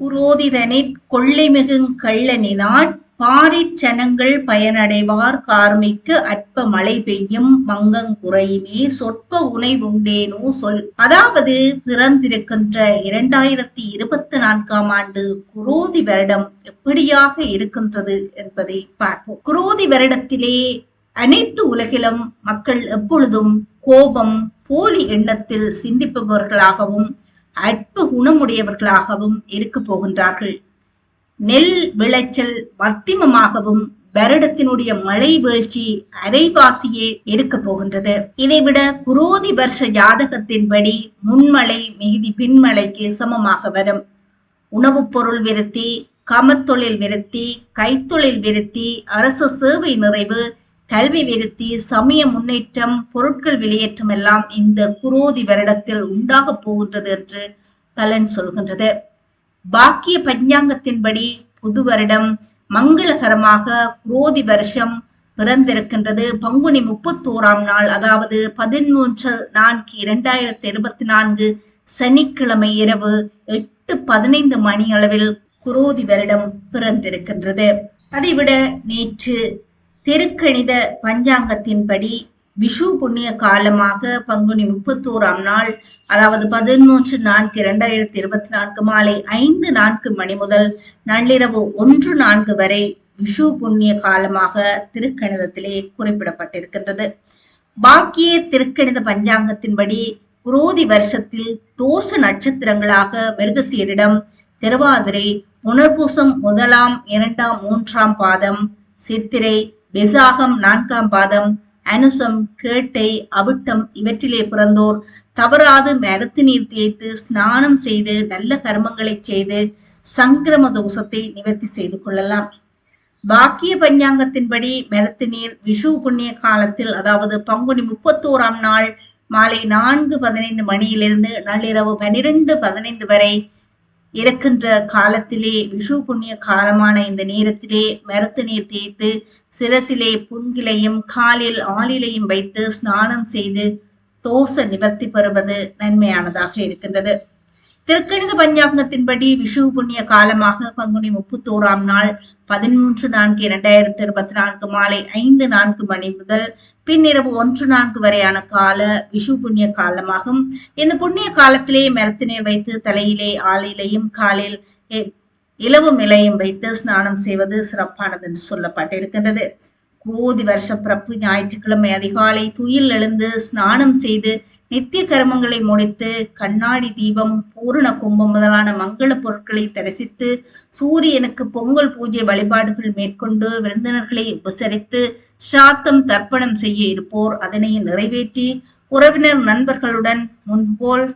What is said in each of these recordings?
குரோதிதனிற் கொள்ளைமிகுங் கள்ளனினாற் பாரிற் பாரிச்சனங்கள் பயனடைவார் கார்மிக்கு அற்ப மழை பெய்யும் மங்கங் குறையுமே சொற்ப உணை உண்டேனோ சொல். அதாவது பிறந்திருக்கின்ற இரண்டாயிரத்தி இருபத்தி நான்காம் ஆண்டு குரோதி வருடம் எப்படியாக இருக்கின்றது என்பதை பார்ப்போம். குரோதி வருடத்திலே அனைத்து உலகிலும் மக்கள் எப்பொழுதும் கோபம் போலி எண்ணத்தில் சிந்திப்பவர்களாகவும் அற்ப குணமுடையவர்களாகவும் இருக்க போகின்றார்கள். நெல் விளைச்சல் மத்திமமாகவும் வருடத்தினுடைய மழை வீழ்ச்சி அரைவாசியே இருக்க போகின்றது. இதைவிட குரோதி வருஷ ஜாதகத்தின்படி முன்மலை மிகுதி பின்மலைக்கு சமமாக வரும். உணவுப் பொருள் விருத்தி கமத்தொழில் விருத்தி கைத்தொழில் விருத்தி அரசு சேவை நிறைவு கல்வி விருத்தி சமய முன்னேற்றம் பொருட்கள் வெளியேற்றம் எல்லாம் இந்த குரோதி வருடத்தில் உண்டாக போகின்றது என்று கலன் சொல்கின்றது. பாக்கிய பஞ்சாங்கத்தின்படி புது வருடம் மங்களகரமாக குரோதி வருஷம் பிறந்திருக்கின்றது. பங்குனி முப்பத்தோராம் நாள் அதாவது பதிமூன்று நான்கு இரண்டாயிரத்தி இருபத்தி நான்கு சனிக்கிழமை இரவு எட்டு பதினைந்து மணி அளவில் குரோதி வருடம் பிறந்திருக்கின்றது. அதைவிட நேற்று திருக்கணித பஞ்சாங்கத்தின்படி விஷு புண்ணிய காலமாக பங்குனி முப்பத்தோராம் நாள் அதாவது பதிமூன்று நான்கு இரண்டாயிரத்தி இருபத்தி நான்கு மாலை ஐந்து நான்கு மணி முதல் நள்ளிரவு ஒன்று நான்கு வரை விஷு புண்ணிய காலமாக திருக்கணிதத்திலே குறிப்பிடப்பட்டிருக்கின்றது. பாக்கிய திருக்கணித பஞ்சாங்கத்தின்படி குரோதி வருஷத்தில் தோஷ நட்சத்திரங்களாக மிருகசீரிடம் திருவாதிரை புனர்பூசம் முதலாம் இரண்டாம் மூன்றாம் பாதம் சித்திரை விசாகம் நான்காம் பாதம் அனுசம் கேட்டை அவிட்டம் இவற்றிலே பிறந்தோர். தவறாது மரத்து நீர் தேய்த்து ஸ்நானம் செய்து நல்ல கர்மங்களை செய்து சங்கிரம தோஷத்தை நிவர்த்தி செய்து கொள்ளலாம். பாக்கிய பஞ்சாங்கத்தின்படி மரத்து நீர் விஷு புண்ணிய காலத்தில் அதாவது பங்குனி முப்பத்தோராம் நாள் மாலை நான்கு பதினைந்து மணியிலிருந்து நள்ளிரவு பனிரெண்டு பதினைந்து வரை இருக்கின்ற காலத்திலே விஷு புண்ணிய காலமான இந்த நேரத்திலே மரத்து நீர் தேய்த்து சிரசிலே புண்கிலையும் காலில் ஆளிலையும் வைத்து ஸ்நானம் செய்து தோச நிவர்த்தி பெறுவது நன்மையானதாக இருக்கின்றது. திருக்கணித பஞ்சாங்கத்தின்படி விஷு புண்ணிய காலமாக பங்குனி முப்பத்தோராம் நாள் பதிமூன்று நான்கு இரண்டாயிரத்தி இருபத்தி நான்கு மாலை ஐந்து நான்கு மணி முதல் பின்னிரவு ஒன்று நான்கு வரையான கால விஷு புண்ணிய காலமாகும். இந்த புண்ணிய காலத்திலே மரத்தினை வைத்து தலையிலே ஆளிலையும் காலில் இலவு இலையும் வைத்து ஸ்நானம் செய்வது சிறப்பானது என்று சொல்லப்பட்டிருக்கின்றது. கோதி வருஷ பிறப்பு ஞாயிற்றுக்கிழமை அதிகாலை துயில் எழுந்து ஸ்நானம் செய்து நித்திய கர்மங்களை முடித்து கண்ணாடி தீபம் பூரண கும்பம் முதலான மங்கள பொருட்களை தரிசித்து சூரியனுக்கு பொங்கல் பூஜை வழிபாடுகள் மேற்கொண்டு விருந்தினர்களை உபசரித்து சாத்தம் தர்ப்பணம் செய்ய இருப்போர். அதனை நிறைவேற்றி உறவினர் நண்பர்களுடன் முன்போல்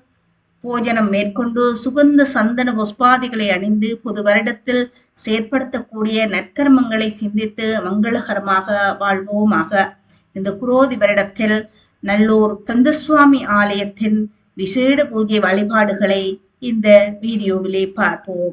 போஜனம் மேற்கொண்டு சுகந்த சந்தன புஷ்பாதிகளை அணிந்து புது வருடத்தில் செயற்படுத்தக்கூடிய நற்கர்மங்களை சிந்தித்து மங்களகரமாக வாழ்வோமாக. இந்த குரோதி வருடத்தில் நல்லூர் கந்தசுவாமி ஆலயத்தின் விசேட பூஜை வழிபாடுகளை இந்த வீடியோவிலே பார்ப்போம்.